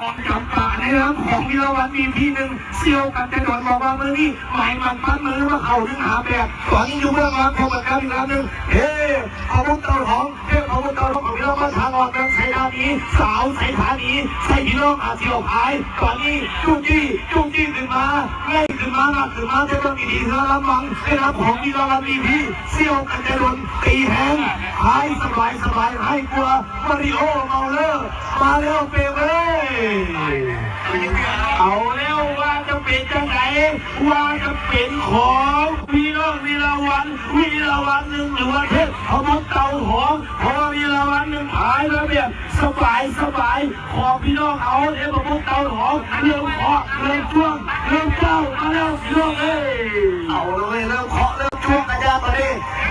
ของจำป่าในน้ำของวิรวันมีพี่หนึ่งเซียวกันแต่โดนบอกว่ามือนี่หมายมันปั้นมือว่าเขาถึงหาแบบตอนนี้อยู่เบื้องหลังของประกันอีกแล้วหนึ่งเฮ้อาวุธเตาของเฮ้อาวุธเตาของวิรวันทางออกกันใส่ดานี้ สาวใส่ขานี้ใส่พี่น้องอาเซียวขายตอนนี้จุ้จี้จุ้จี้ขึ้นมาเล่ขึ้นมาหนักขึ้นมาจะต้องดีๆเธอลำบังในน้ำของวิรวันมีพี่เซียวกันแต่โดนตีแทง หายสบายสบายให้กลัวมาริโอเมาเลอร์มาแล้วเปเว้เอาแล้วว่าจะเป็นจังไหนว่าจะเป็นของพี่น้องวีรวันวีรวันหนึ่งหรือว่าเทพพมุตเตาหอมเพราะว่าวีรวันหนึ่งหายแล้วเนี่ยสบายสบายของพี่น้องเอาเทพพมุตเตาหอมเริ่มเคาะเริ่มช่วงเริ่มเจ้ามาแล้วพี่น้องเอ้ยเอาเลย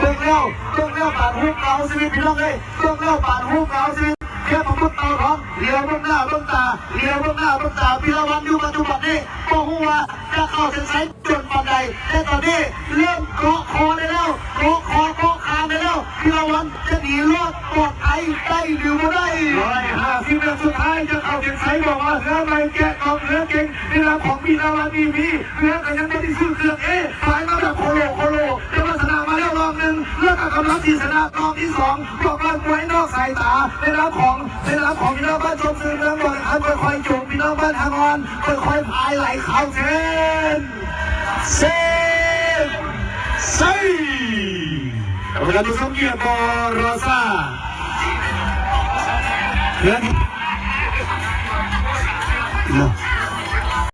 อนนี้เบิ่งแล้วเบิ่งแล้วปาดหุบเกาสิพี่น้องเอ้ยเบิ่งแล้วปาดหุบเกาสิแค่ผมพุทธเตาทองเลี้ยวเบื้องหน้าเบื้องตาเลี้ยวเบื้องหน้าเบื้องตาพิรวันอยู่ปัจจุบันนี้บอกว่าจะเข้าเส้นชัยจนปันใดแต่ตอนนี้เริ่มเกาะคอได้แล้วเกาะคอเกาะคางได้แล้วพิรวันจะหนีรอดปลอดภัยได้หรือไม่ได้ร้อยห้าสิบเมตรสุดท้ายจะเข้าเส้นชัยบอกว่าเรือไม่แกะกองเรือเก่งในนามของพิรวันมีพีเรือก็ยังไม่ได้ซื้อเครื่องเอ๊ะขายมา ที่ชนะรอบที่สองบอกว่ามวยนอกสายตาในนามของในรับของพี่น้องบ้านชมซื้อเรื่องบริหารค่อยๆจูบพี่น้องบ้านทางออนค่อยๆพายไหลเข้าเส้นเส้นใส่กรรมการผู้ทรงเกียรติบอโรซ่าเพื่